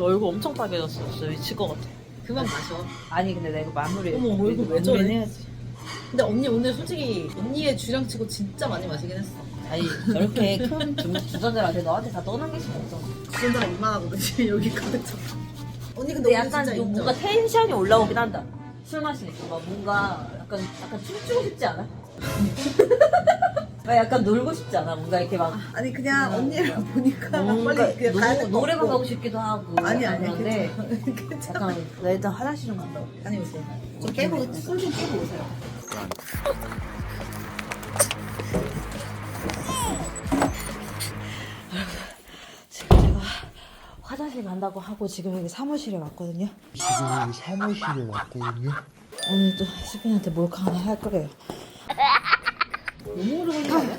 지금 얼굴 엄청 빨개졌어. 진짜 미칠 것 같아. 그만 마셔. 아니 근데 내가 마무리 어머, 얼굴 왜 저래? 마무리는 해야지. 근데 언니 오늘 솔직히 언니의 주량치고 진짜 많이 마시긴 했어. 아니 저렇게 큰 주- 주전자한테 너한테 다 떠넘길 수는 없잖아. 주전자가 이만하거든 지금 여기 가득 차. 언니 근데 근데 오늘 약간 진짜 좀 인정. 뭔가 텐션이 올라오긴 한다. 술 마시니까 막 뭔가 약간 약간 춤추고 싶지 않아? 막 약간 놀고 싶지 않아? 뭔가 이렇게 막 아니 그냥 언니를 보니까 막 빨리 그냥 가야 노, 될것 노 래방 같고. 가고 싶기도 하고 아니 아니 그런데 괜찮아. 괜찮아. 약간 나 일단 화장실 좀 간다. 다녀오세요. 좀 깨고 술 좀 깨고 오세요. 지금 제가 화장실 간다고 하고 지금 여기 사무실에 왔거든요. 지금 여기 사무실에 왔거든요. 오늘 또 수빈한테 몰카 하나 할 거래요. 너무 오래 걸린 거 아니야?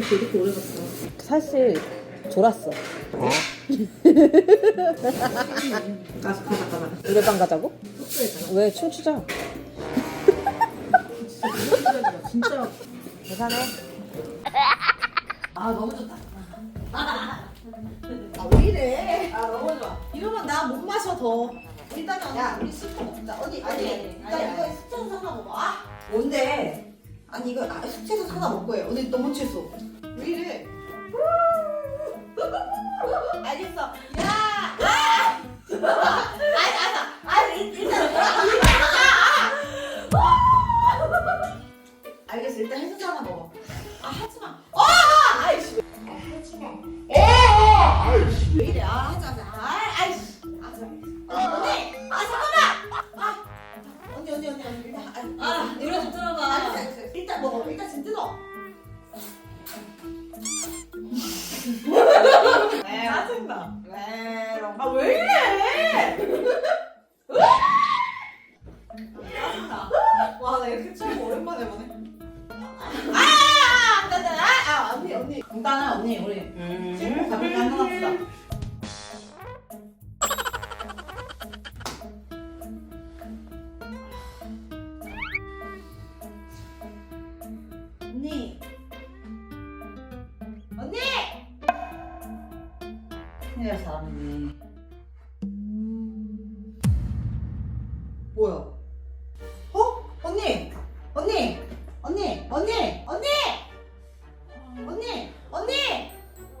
거라도 그렇게 오래 갔어. 사실 졸았어. 가자 가자 가자. 노래방 가자고? 숙소에 가자. 왜 춤추자? 진짜 진짜. 계산해. 아 너무 좋다. 아 왜 이래? 아 너무 좋아. 이러면 나 못 마셔 더. 일단은 야 우리 스프 먹자. 어디 아니 일단 아니, 이거 아니. 숙제에서 하나 먹어. 아 뭔데? 아니 이거 아, 숙제에서 하나 먹고 해. 언니 너무 취했어. 왜 이래? 알겠어. 야! 아! 아니 알아. 아니 일단 알겠어. 일단 해수자 하나 먹어. 아 하지 마. 아! 아이씨. 아 하지 마. 아! 아이씨. 왜 이래? 아 하자 하 왜 뭐야? 어? 언니! 언니! 언니! 언니! 언니! 언니! 언니!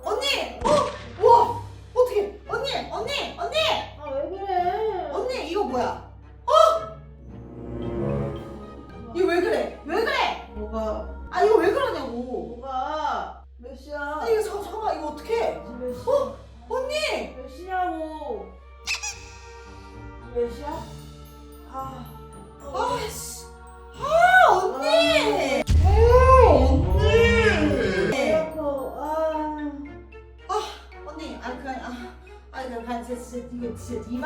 언니! 어? 우와! 어떻게? 언니! 언니! 언니! 아 왜 그래? 언니 이거 뭐야? 어? 이거 왜 그래? 왜 그래? 뭐가 아 이거 왜 그러냐고. 뭐가 몇 시야? 아 이거 잠- 잠깐만 이거? 몇 시? 어? 언니! 몇 시냐고? 몇 시야? 아. 아씨. 아 언니. 아 언니. 그래갖고 아. 언니 아 그냥 아. 아 이거 반 진짜 진짜 이거 진짜 이만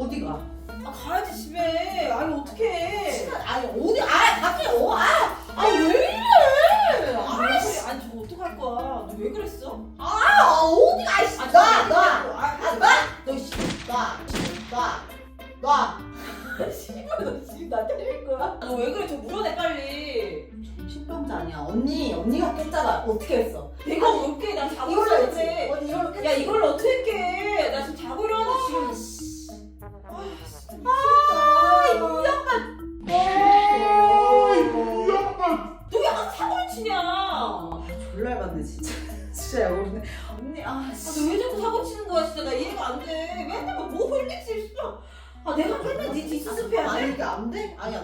어디가? 아 가야지 집에. 아니 어떡해. 시간 아니 어디? 아 밖에 어? 아, 아왜 이래? 아, 아니 아니 저거 어떡할 거야. 너 왜 그랬어? 아 어디? 아이씨 아, 놔, 저거 놔, 아, 아, 놔, 너 씨, 놔, 놔, 놔. 씨발 너 지금 나 때릴 거야? 너 왜 그래? 저 물어내 빨리. 정신병자 아니야. 언니, 언니가 깼잖아. 어떻게 했어? 내가 어떻게 나 자고 이걸로 했지. 있었는데. 언니 이걸로 깼지. 야 이걸 어떻게 깨? 나 지금 자고 일어났는데 지금.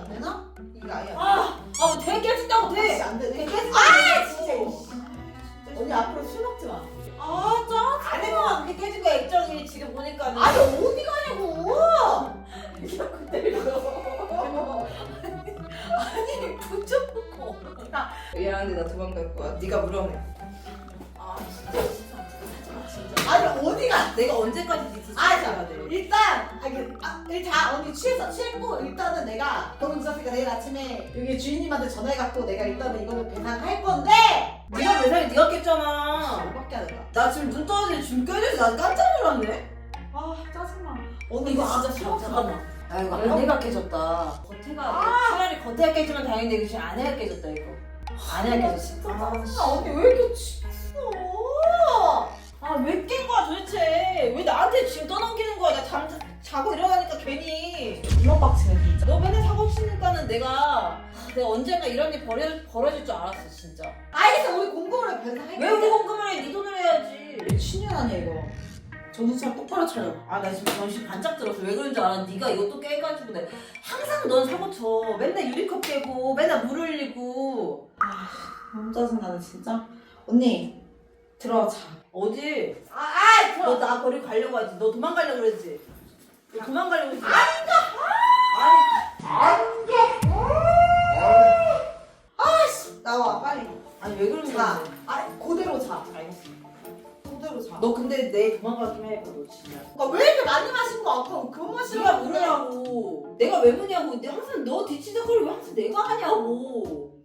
안 되나? 이게 아예 안 돼. 아, 아, 되게 깨진다고 다시 돼. 안 되네. 아 진짜. 언니 앞으로 술 먹지 마. 아, 짜. 아내가 그렇게 깨진 거야, 액정이 지금 보니까는. 아니 어디 가냐고. 이렇게 때려. 아니 분좀 먹고. 미안한데 나 도망갈 거야. 네가 물어내. 아 진짜 진짜. 아니 어디가? 내가 언제까지 네 뒤수 아, 해야 돼? 일단 아니 그, 아, 일단 언니 취했어 취했고 일단은 내가 너무 늦었으니까 내일 아침에 여기 주인님한테 전화해갖고 내가 일단은 이거는 배상할 건데 네가 매상에 네가 깼잖아. 얼마밖에 안 된다 나 지금 눈 떠는데 지금 껴져서 나 깜짝 놀랐네. 아 짜증나 언니 이거 진짜 마. 잠깐만. 아 이거 안에가 깨졌다. 겉에가 차라리 겉에가 깨지면 다행인데 지금 안에가 깨졌다 이거. 안에가 깨졌어. 아, 언니 왜 이렇게 아 왜 깬 거야 도대체? 왜 나한테 지금 떠넘기는 거야? 나 잠, 자고 일어나니까 괜히. 빡치네 진짜 너 맨날 사고 치니까는 내가 내가 언젠가 이런 일 벌여, 벌어질 줄 알았어 진짜. 알겠어 우리 공금으로 배상할게 왜 우리 공금을 해? 네 돈으로 해야지. 미친년 아니야 이거 정신 차려 똑바로 차려 아 나 지금 정신 반짝 들었어. 왜 그런 줄 알아? 네가 이것도 깨가지고 내 항상 넌 사고 쳐. 맨날 유리컵 깨고 맨날 물 흘리고. 너무 짜증나네 진짜 언니 들어와 자 어디? 아, 아 들어와 너나 버리고 가려고 하지. 너 도망가려고 그랬지. 너 도망가려고 했지. 아씨 나와 빨리 아니 왜 그러는 자, 거야? 아 그대로 자. 알겠어. 그대로 자. 너 근데 내일 도망가기만 해봐 너 진짜. 너왜 이렇게 많이 마신 거 아까 그만 마시라고 네가 물으냐고. 내가 왜 물냐고. 근데 항상 너 뒤치다거리 왜 항상 내가 하냐고.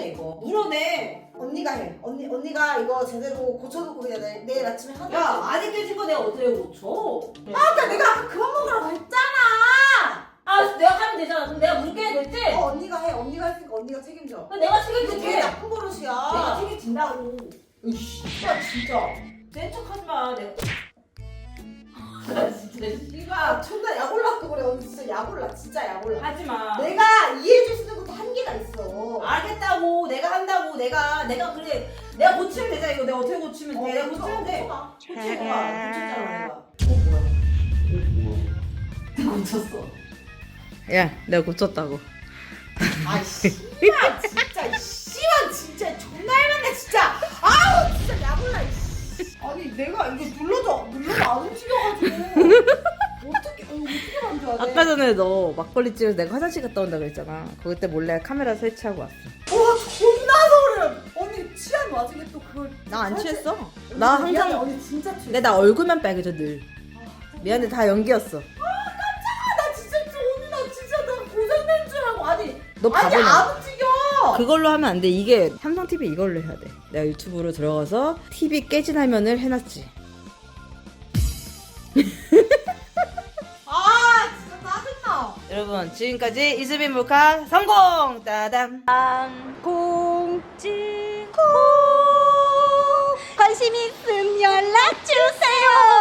미쳤네 이거. 물어내. 언니가 해. 언니 언니가 이거 제대로 고쳐놓고 그냥 내, 내일 아침에 하자. 야 안에 깨진 거 내가 어떻게 고쳐? 아, 그러니까 내가 아까 그만 먹으라고 했잖아. 아 내가 하면 되잖아. 그럼 내가 물게 됐지? 어, 언니가 해. 언니가 했으니까 언니가 책임져. 그럼 내가 이게 되게 책임질게. 나쁜 버릇이야. 내가 책임진다고. 씨발 진짜. 센 척 하지 마. 내가. 나 진짜 씨발. 아, 존나 약올랐고 그래. 언니 진짜 약올라. 진짜 약올라. 하지 마. 내가 이해해줄 수 있는 것도 한 계가 있어. 알겠다고. 내가 한다고. 내가 내가 그래. 내가 고치면 되잖아. 이거 내가 어떻게 고치면 돼? 내가 고치면 돼. 고쳐봐. 고쳤잖아 내가. 어 뭐야? 고쳤어. 야, 내가 고쳤다고. 아 씨발 진짜 이 씨발 진짜 존나 해봤네 진짜 아우 진짜 야골라. 아니 내가 이거 눌러줘 눌러도 안 움직여가지고 어떻게 어, 어떻게 만져야 돼? 아까 전에 너 막걸리 집에서 내가 화장실 갔다 온다 그랬잖아. 그때 몰래 카메라 설치하고 왔어. 와 존나 소름 언니 취한 와중에 또 그걸 나안 설치- 취했어. 언니, 나 미안해, 항상 언니 진짜 취했어 근데 나 얼굴만 빨개져 늘. 미안해 다 연기였어. 나 진짜 언니 나 진짜 나 고장난 줄 알고 아니 너 아니 바보냐? 안 움직여 그걸로 하면 안 돼. 이게 삼성 TV 이걸로 해야 돼. 내가 유튜브로 들어가서 TV 깨진 화면을 해놨지. 여러분 지금까지 이수빈 몰카 성공 따담 땅콩찜콩 관심 있으면 연락 주세요.